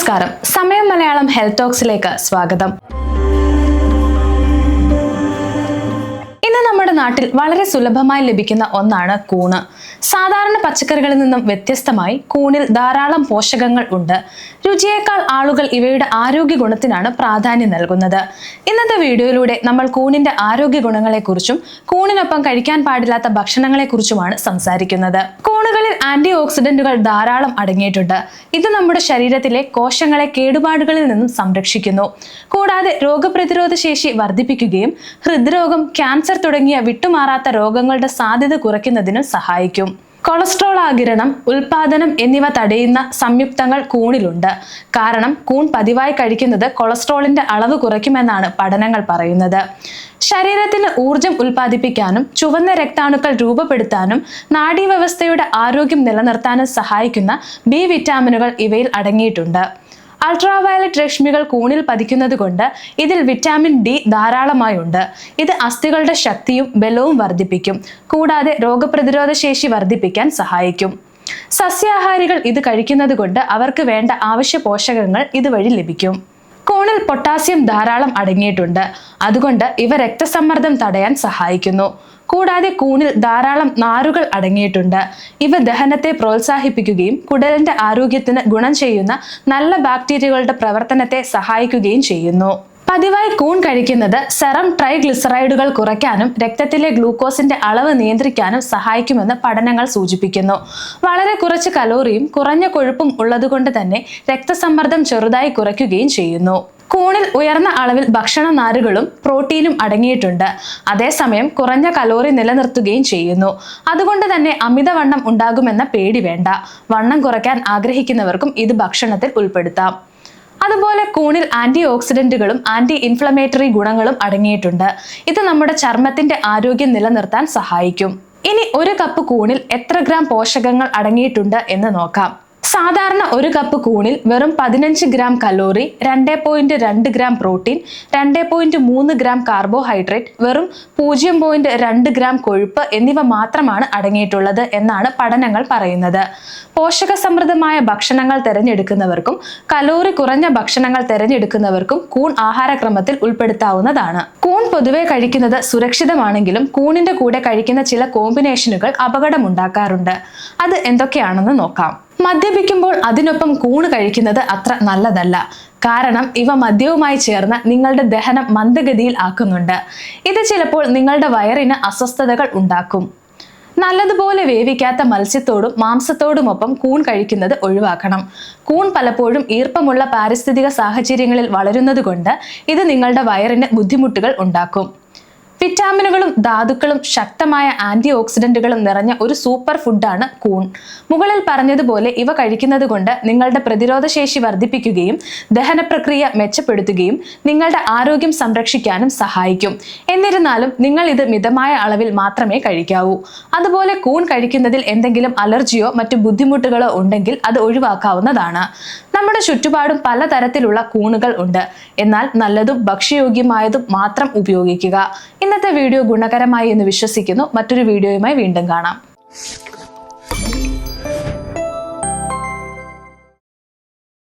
നമസ്കാരം. സമയം മലയാളം ഹെൽത്ത് ടോക്സിലേക്ക് സ്വാഗതം. നാട്ടിൽ വളരെ സുലഭമായി ലഭിക്കുന്ന ഒന്നാണ് കൂണ്. സാധാരണ പച്ചക്കറികളിൽ നിന്നും വ്യത്യസ്തമായി കൂണിൽ ധാരാളം പോഷകങ്ങൾ ഉണ്ട്. രുചിയേക്കാൾ ആളുകൾ ഇവയുടെ ആരോഗ്യ ഗുണത്തിനാണ് പ്രാധാന്യം നൽകുന്നത്. ഇന്നത്തെ വീഡിയോയിലൂടെ നമ്മൾ കൂണിന്റെ ആരോഗ്യ ഗുണങ്ങളെക്കുറിച്ചും കൂണിനൊപ്പം കഴിക്കാൻ പാടില്ലാത്ത ഭക്ഷണങ്ങളെക്കുറിച്ചുമാണ് സംസാരിക്കുന്നത്. കൂണുകളിൽ ആന്റി ഓക്സിഡന്റുകൾ ധാരാളം അടങ്ങിയിട്ടുണ്ട്. ഇത് നമ്മുടെ ശരീരത്തിലെ കോശങ്ങളെ കേടുപാടുകളിൽ നിന്നും സംരക്ഷിക്കുന്നു. കൂടാതെ രോഗപ്രതിരോധ ശേഷി വർദ്ധിപ്പിക്കുകയും ഹൃദ്രോഗം ക്യാൻസർ തുടങ്ങിയ വിട്ടുമാറാത്ത രോഗങ്ങളുടെ സാധ്യത കുറയ്ക്കുന്നതിനും സഹായിക്കും. കൊളസ്ട്രോൾ ആകിരണം ഉൽപാദനം എന്നിവ തടയുന്ന സംയുക്തങ്ങൾ കൂണിലുണ്ട്. കാരണം കൂൺ പതിവായി കഴിക്കുന്നത് കൊളസ്ട്രോളിന്റെ അളവ് കുറയ്ക്കുമെന്നാണ് പഠനങ്ങൾ പറയുന്നത്. ശരീരത്തിന് ഊർജം ഉൽപ്പാദിപ്പിക്കാനും ചുവന്ന രക്താണുക്കൾ രൂപപ്പെടുത്താനും നാഡീവ്യവസ്ഥയുടെ ആരോഗ്യം നിലനിർത്താനും സഹായിക്കുന്ന ബി വിറ്റാമിനുകൾ ഇവയിൽ അടങ്ങിയിട്ടുണ്ട്. അൾട്രാവയലറ്റ് രശ്മികൾ കൂണിൽ പതിക്കുന്നത് കൊണ്ട് ഇതിൽ വിറ്റാമിൻ ഡി ധാരാളമായുണ്ട്. ഇത് അസ്ഥികളുടെ ശക്തിയും ബലവും വർദ്ധിപ്പിക്കും. കൂടാതെ രോഗപ്രതിരോധ ശേഷി വർദ്ധിപ്പിക്കാൻ സഹായിക്കും. സസ്യാഹാരികൾ ഇത് കഴിക്കുന്നത് കൊണ്ട് അവർക്ക് വേണ്ട ആവശ്യ പോഷകങ്ങൾ ഇതുവഴി ലഭിക്കും. കൂണിൽ പൊട്ടാസ്യം ധാരാളം അടങ്ങിയിട്ടുണ്ട്. അതുകൊണ്ട് ഇവ രക്തസമ്മർദ്ദം തടയാൻ സഹായിക്കുന്നു. കൂടാതെ കൂണിൽ ധാരാളം നാരുകൾ അടങ്ങിയിട്ടുണ്ട്. ഇവ ദഹനത്തെ പ്രോത്സാഹിപ്പിക്കുകയും കുടലിന്റെ ആരോഗ്യത്തിന് ഗുണം ചെയ്യുന്ന നല്ല ബാക്ടീരിയകളുടെ പ്രവർത്തനത്തെ സഹായിക്കുകയും ചെയ്യുന്നു. പതിവായി കൂൺ കഴിക്കുന്നത് സെറം ട്രൈഗ്ലിസറൈഡുകൾ കുറയ്ക്കാനും രക്തത്തിലെ ഗ്ലൂക്കോസിന്റെ അളവ് നിയന്ത്രിക്കാനും സഹായിക്കുമെന്ന് പഠനങ്ങൾ സൂചിപ്പിക്കുന്നു. വളരെ കുറച്ച് കലോറിയും കുറഞ്ഞ കൊഴുപ്പും ഉള്ളതുകൊണ്ട് തന്നെ രക്തസമ്മർദ്ദം ചെറുതായി കുറയ്ക്കുകയും ചെയ്യുന്നു. കൂണിൽ ഉയർന്ന അളവിൽ ഭക്ഷണ നാരുകളും പ്രോട്ടീനും അടങ്ങിയിട്ടുണ്ട്. അതേസമയം കുറഞ്ഞ കലോറി നിലനിർത്തുകയും ചെയ്യുന്നു. അതുകൊണ്ട് തന്നെ അമിതവണ്ണം ഉണ്ടാകുമെന്ന പേടി വേണ്ട. വണ്ണം കുറയ്ക്കാൻ ആഗ്രഹിക്കുന്നവർക്കും ഇത് ഭക്ഷണത്തിൽ ഉൾപ്പെടുത്താം. അതുപോലെ കൂണിൽ ആന്റി ഓക്സിഡന്റുകളും ആന്റി ഇൻഫ്ലമേറ്ററി ഗുണങ്ങളും അടങ്ങിയിട്ടുണ്ട്. ഇത് നമ്മുടെ ചർമ്മത്തിന്റെ ആരോഗ്യം നിലനിർത്താൻ സഹായിക്കും. ഇനി ഒരു കപ്പ് കൂണിൽ എത്ര ഗ്രാം പോഷകങ്ങൾ അടങ്ങിയിട്ടുണ്ട് എന്ന് നോക്കാം. സാധാരണ ഒരു കപ്പ് കൂണിൽ വെറും പതിനഞ്ച് ഗ്രാം കലോറി രണ്ട് പോയിന്റ് രണ്ട് ഗ്രാം പ്രോട്ടീൻ രണ്ട് പോയിന്റ് മൂന്ന് ഗ്രാം കാർബോഹൈഡ്രേറ്റ് വെറും പൂജ്യം പോയിന്റ് രണ്ട് ഗ്രാം കൊഴുപ്പ് എന്നിവ മാത്രമാണ് അടങ്ങിയിട്ടുള്ളത് എന്നാണ് പഠനങ്ങൾ പറയുന്നത്. പോഷക സമൃദ്ധമായ ഭക്ഷണങ്ങൾ തിരഞ്ഞെടുക്കുന്നവർക്കും കലോറി കുറഞ്ഞ ഭക്ഷണങ്ങൾ തിരഞ്ഞെടുക്കുന്നവർക്കും കൂൺ ആഹാരക്രമത്തിൽ ഉൾപ്പെടുത്താവുന്നതാണ്. കൂൺ പൊതുവെ കഴിക്കുന്നത് സുരക്ഷിതമാണെങ്കിലും കൂണിന്റെ കൂടെ കഴിക്കുന്ന ചില കോമ്പിനേഷനുകൾ അപകടമുണ്ടാക്കാറുണ്ട്. അത് എന്തൊക്കെയാണെന്ന് നോക്കാം. മദ്യപിക്കുമ്പോൾ അതിനൊപ്പം കൂണ് കഴിക്കുന്നത് അത്ര നല്ലതല്ല. കാരണം ഇവ മദ്യവുമായി ചേർന്ന് നിങ്ങളുടെ ദഹനം മന്ദഗതിയിൽ ആക്കുന്നുണ്ട്. ഇത് ചിലപ്പോൾ നിങ്ങളുടെ വയറിന് അസ്വസ്ഥതകൾ ഉണ്ടാക്കും. നല്ലതുപോലെ വേവിക്കാത്ത മത്സ്യത്തോടും മാംസത്തോടുമൊപ്പം കൂൺ കഴിക്കുന്നത് ഒഴിവാക്കണം. കൂൺ പലപ്പോഴും ഈർപ്പമുള്ള പാരിസ്ഥിതിക സാഹചര്യങ്ങളിൽ വളരുന്നതുകൊണ്ട് ഇത് നിങ്ങളുടെ വയറിന് ബുദ്ധിമുട്ടുകൾ ഉണ്ടാക്കും. വിറ്റാമിനുകളും ധാതുക്കളും ശക്തമായ ആന്റി ഓക്സിഡന്റുകളും നിറഞ്ഞ ഒരു സൂപ്പർ ഫുഡാണ് കൂൺ. മുകളിൽ പറഞ്ഞതുപോലെ ഇവ കഴിക്കുന്നത് കൊണ്ട് നിങ്ങളുടെ പ്രതിരോധശേഷി വർദ്ധിപ്പിക്കുകയും ദഹന പ്രക്രിയ മെച്ചപ്പെടുത്തുകയും നിങ്ങളുടെ ആരോഗ്യം സംരക്ഷിക്കാനും സഹായിക്കും. എന്നിരുന്നാലും നിങ്ങൾ ഇത് മിതമായ അളവിൽ മാത്രമേ കഴിക്കാവൂ. അതുപോലെ കൂൺ കഴിക്കുന്നതിൽ എന്തെങ്കിലും അലർജിയോ മറ്റു ബുദ്ധിമുട്ടുകളോ ഉണ്ടെങ്കിൽ അത് ഒഴിവാക്കാവുന്നതാണ്. നമ്മുടെ ചുറ്റുപാടും പലതരത്തിലുള്ള കൂണുകൾ ഉണ്ട്. എന്നാൽ നല്ലതും ഭക്ഷ്യയോഗ്യമായതും മാത്രം ഉപയോഗിക്കുക. ഇന്നത്തെ വീഡിയോ ഗുണകരമായി എന്ന് വിശ്വസിക്കുന്നു. മറ്റൊരു വീഡിയോയുമായി വീണ്ടും കാണാം.